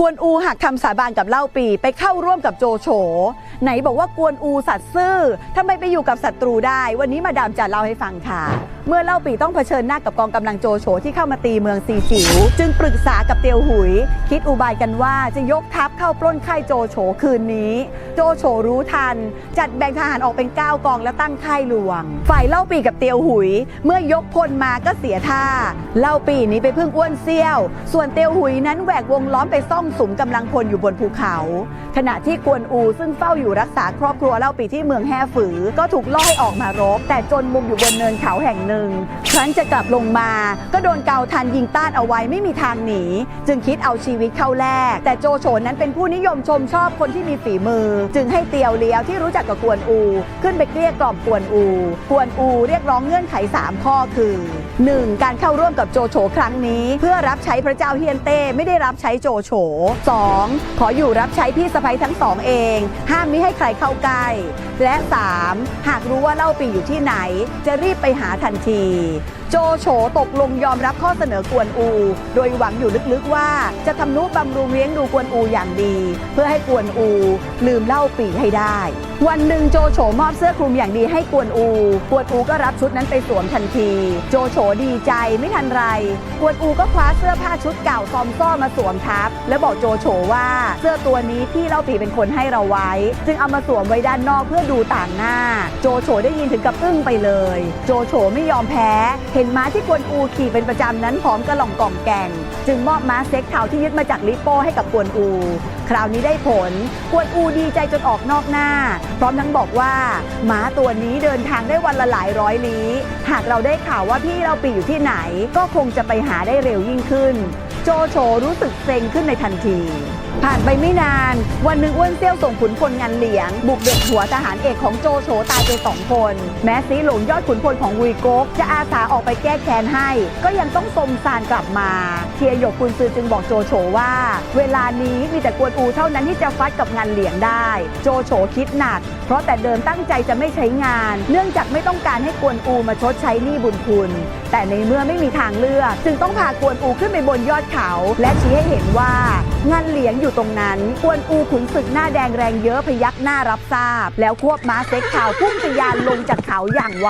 กวนอูหักคำสาบานกับเล่าปีไปเข้าร่วมกับโจโฉไหนบอกว่ากวนอูสัตว์ซื่อทำไมไปอยู่กับศัตรูได้ วันนี้มาดามจะเล่าให้ฟังค่ะ เมื่อเล่าปีต้องเผชิญหน้ากับกองกำลังโจโฉที่เข้ามาตีเมืองซีจิ๋วจึงปรึกษากับเตียวหุย คิดอุบายกันว่าจะยกทัพเข้าปล้นค่ายโจโฉคืนนี้ โจโฉรู้ทัน จัดแบ่งทหารออกเป็น 9 กองและตั้งค่ายหลวง ฝ่ายเล่าปีกับเตียวหุย เมื่อยกพลมาก็เสียท่า เล่าปีนี้ไปพึ่งอ้วนเซี่ยว ส่วนเตียวหุยนั้นแหวกวงล้อมไปซ่องสุมกำลังพลอยู่บนภูเขา ขณะที่กวนอูซึ่งเฝ้าอยู่รักษาครอบครัวเล่าปีที่เมืองแห่ฝือ ก็ถูกล่อให้ออกมารบ แต่จนมุมอยู่บนเนินเขาแห่งหนึ่ง ครั้นจะกลับลงมา ก็โดนเกาทันยิงต้านเอาไว้ไม่มีทางหนี จึงคิดเอาชีวิตเข้าแลกแต่โจโฉนั้นเป็นผู้นิยมชมชอบคนที่มีฝีมือ จึงให้เตียวเลี้ยวที่รู้จักกับกวนอู ขึ้นไปเกลี้ยกล่อมกวนอูกวนอูเรียกร้องเงื่อนไข 3 ข้อคือ 1. การเข้าร่วมกับโจโฉครั้งนี้ เพื่อรับใช้พระเจ้าเฮียนเต้ไม่ได้รับใช้โจโฉ 2. ขออยู่รับใช้พี่สะใภ้ทั้งสองเอง ห้ามมิให้ใครเข้าใกล้และ 3. หากรู้ว่าเล่าปีอยู่ที่ไหน จะรีบไปหาทันที โจโฉตกลงยอมรับข้อเสนอกวนอู โดยหวังอยู่ลึกๆว่าจะทำนุบำรุงเลี้ยงดูกวนอูอย่างดี เพื่อให้กวนอู ลืมเล่าปีให้ได้วันหนึ่งโจโฉมอบเสื้อคลุมอย่างดีให้กวนอู กวนอูก็รับชุดนั้นไปสวมทันที โจโฉดีใจไม่ทันไร กวนอูก็คว้าเสื้อผ้าชุดเก่าซอมซ่อมาสวมทับ และบอกโจโฉว่าเสื้อตัวนี้พี่เล่าปีเป็นคนให้เราไว้ จึงเอามาสวมไว้ด้านนอกเพื่อดูต่างหน้า โจโฉได้ยินถึงกับอึ้งไปเลย โจโฉไม่ยอมแพ้ เห็นม้าที่กวนอูขี่เป็นประจำนั้นพร้อมกระหล่องกล่องแกงจึงมอบม้าเซ็กเทาที่ยึดมาจากลิโป้ให้กับกวนอู คราวนี้ได้ผล กวนอูดีใจจนออกนอกหน้า พร้อมทั้งบอกว่าม้าตัวนี้เดินทางได้วันละหลายร้อยลี้ หากเราได้ข่าวว่าพี่เราปีอยู่ที่ไหน ก็คงจะไปหาได้เร็วยิ่งขึ้น โจโฉรู้สึกเซ็งขึ้นในทันที ผ่านไปไม่นาน วันหนึ่งอ้วนเซี่ยวส่งขุนพลงานเหลียง บุกเด็ดหัวทหารเอกของโจโฉตายไปสองคน แม้ซีหลงยอดขุนพลของวีโกกจะอาสาออกไปแก้แค้นให้ ก็ยังต้องสมซานกลับมา เทียหยกคุณซือจึงบอกโจโฉว่า เวลานี้มีแต่กวนอูเท่านั้นที่จะฟัดกับงานเหลียงได้ โจโฉคิดหนัก เพราะแต่เดิมตั้งใจจะไม่ใช้งาน เนื่องจากไม่ต้องการให้กวนอูมาชดใช้หนี้บุญคุณ แต่ในเมื่อไม่มีทางเลือก จึงต้องพากวนอูขึ้นไปบนยอดเขา และชี้ให้เห็นว่างานเหลียงอยู่ตรงนั้น กวนอูขุนศึกหน้าแดงแรงเยอะพยักหน้ารับทราบ แล้วควบม้าเซ็กขาวพุ่งทะยานลงจากเขาอย่างไว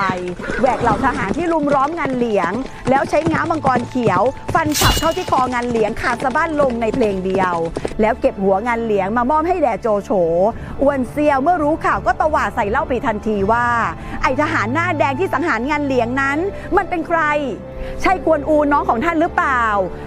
แหวกเหล่าทหารที่ลุมล้อมงานเหลียง แล้วใช้ง้ามังกรเขียว ฟันฉับเข้าที่คองานเหลียงขาดสะบั้นลงในเพลงเดียว แล้วเก็บหัวงานเหลียงมามอบให้แด่โจโฉอ้วนเซียวเมื่อรู้ข่าวก็ตวาดใส่เล่าปีทันทีว่า ไอทหารหน้าแดงที่สังหารงานเหลียงนั้น มันเป็นใคร ใช่กวนอูน้องของท่านหรือเปล่า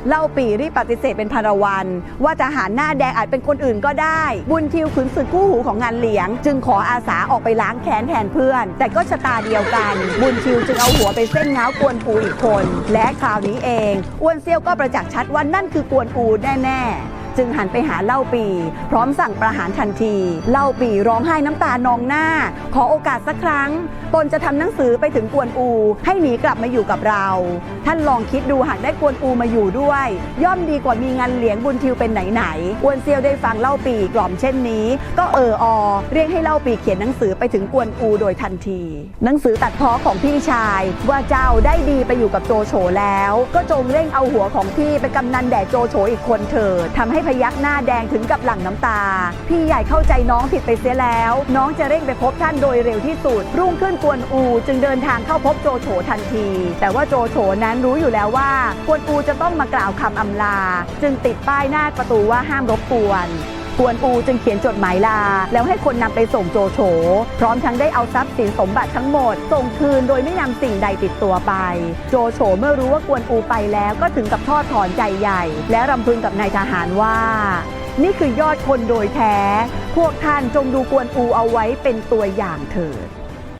เล่าปีรีบปฏิเสธเป็นพารวัน ว่าทหารหน้าแดงอาจเป็นคนอื่นก็ได้ บุญทิวขุนศึกคู่หูของงานเหลียง จึงขออาสาออกไปล้างแค้นแทนเพื่อน แต่ก็ชะตาเดียวกัน บุญทิวจึงเอาหัวไปเส้นเงากวนอูอีกคน และคราวนี้เองอ้วนเซี่ยวก็ประจักษ์ชัดว่านั่นคือกวนอูแน่ๆ จึงหันไปหาเล่าปี พร้อมสั่งประหารทันที เล่าปีร้องไห้น้ำตานองหน้า ขอโอกาสสักครั้ง ตนจะทำหนังสือไปถึงกวนอู ให้หนีกลับมาอยู่กับเรา ท่านลองคิดดูหากได้กวนอูมาอยู่ด้วย ย่อมดีกว่ามีงานเลี้ยงบุญทิวเป็นไหนๆอวนเซียวได้ฟังเล่าปีกล่อมเช่นนี้ ก็เอออเรียกให้เล่าปีเขียนหนังสือไปถึงกวนอูโดยทันที หนังสือตัดพ้อของพี่ชาย ว่าเจ้าได้ดีไปอยู่กับโจโฉแล้ว ก็จงเร่งเอาหัวของพี่ไปกำนันแด่โจโฉอีกคนเถิดทำให้พยักหน้าแดงถึงกับหลั่งน้ำตา พี่ใหญ่เข้าใจน้องผิดไปเสียแล้ว น้องจะเร่งไปพบท่านโดยเร็วที่สุด รุ่งขึ้นกวนอูจึงเดินทางเข้าพบโจโฉทันที แต่ว่าโจโฉนั้นรู้อยู่แล้วว่ากวนอูจะต้องมากล่าวคำอำลา จึงติดป้ายหน้าประตูว่าห้ามรบกวน กวนอูจึงเขียนจดหมายลา แล้วให้คนนำไปส่งโจโฉพร้อมทั้งได้เอาทรัพย์สินสมบัติทั้งหมด ส่งคืนโดยไม่นำสิ่งใดติดตัวไป โจโฉเมื่อรู้ว่ากวนอูไปแล้วก็ถึงกับทอดถอนใจใหญ่ และรำพึงกับนายทหารว่านี่คือยอดคนโดยแท้ พวกท่านจงดูกวนอูเอาไว้เป็นตัวอย่างเถิด